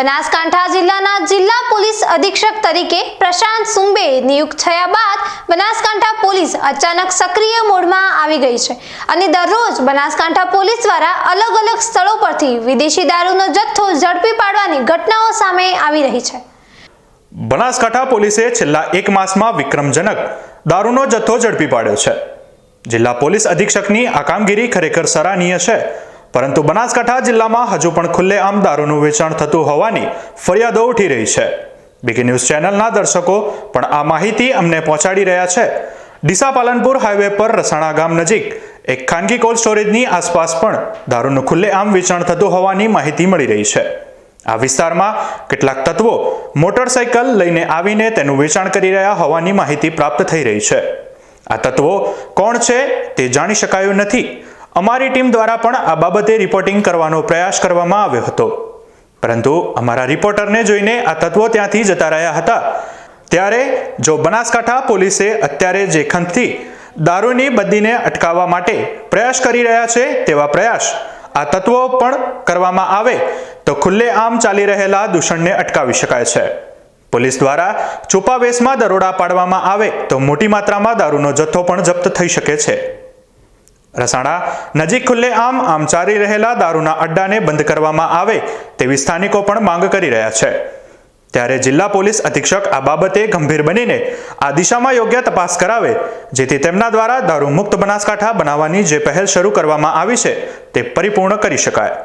બનાસકાંઠા જિલ્લાના જિલ્લા પોલીસ અધિક્ષક તરીકે પ્રશાંત સુંબે નિયુક્ત થયા બાદ બનાસકાંઠા પોલીસ અચાનક સક્રિય મોડમાં આવી ગઈ છે અને દરરોજ બનાસકાંઠા પોલીસ દ્વારા અલગ અલગ સ્થળો પરથી વિદેશી દારૂનો જથ્થો ઝડપી પાડવાની ઘટનાઓ સામે આવી રહી છે. બનાસકાંઠા પોલીસે છેલ્લા એક માસમાં વિક્રમજનક દારૂનો જથ્થો ઝડપી પાડ્યો છે. જિલ્લા પોલીસ અધિક્ષકની આ કામગીરી ખરેખર સરાહનીય છે. પરંતુ બનાસકાંઠા જિલ્લામાં હજુ પણ ખુલ્લેઆમ દારૂનું વેચાણ થતું હોવાની ફરિયાદો ઉઠી રહી છે. બીકે ન્યૂઝ ચેનલના દર્શકો પણ આ માહિતી અમને પહોંચાડી રહ્યા છે. ડીસા પાલનપુર હાઈવે પર રસાણા ગામ નજીક એક ખાનગી કોલ્ડ સ્ટોરેજની આસપાસ પણ દારૂનું ખુલ્લેઆમ વેચાણ થતું હોવાની માહિતી મળી રહી છે. આ વિસ્તારમાં કેટલાક તત્વો મોટરસાયકલ લઈને આવીને તેનું વેચાણ કરી રહ્યા હોવાની માહિતી પ્રાપ્ત થઈ રહી છે. આ તત્વો કોણ છે તે જાણી શકાયું નથી. અમારી ટીમ દ્વારા પણ આ બાબતે રિપોર્ટિંગ કરવાનો પ્રયાસ કરવામાં આવ્યો હતો. પરંતુ અમારા રિપોર્ટરને જોઈને આ તત્વો ત્યાંથી જતા રહ્યા હતા. ત્યારે જો બનાસકાંઠા પોલીસે અત્યારે જે ખંતથી દારૂની બદીને અટકાવવા માટે પ્રયાસ કરી રહ્યા છે તેવા પ્રયાસ આ તત્વો પણ કરવામાં આવે તો ખુલ્લેઆમ ચાલી રહેલા દૂષણને અટકાવી શકાય છે. પોલીસ દ્વારા છુપાવેશમાં દરોડા પાડવામાં આવે તો મોટી માત્રામાં દારૂનો જથ્થો પણ જપ્ત થઈ શકે છે. રસાણા, નજીક ખુલ્લેઆમ આમ ચાલી રહેલા દારૂના અડ્ડાને બંધ કરવામાં આવે તેવી સ્થાનિકો પણ માંગ કરી રહ્યા છે. ત્યારે જિલ્લા પોલીસ અધિક્ષક આ બાબતે ગંભીર બનીને આ દિશામાં યોગ્ય તપાસ કરાવે, જેથી તેમના દ્વારા દારૂ મુક્ત બનાસકાંઠા બનાવવાની જે પહેલ શરૂ કરવામાં આવી છે તે પરિપૂર્ણ કરી શકાય.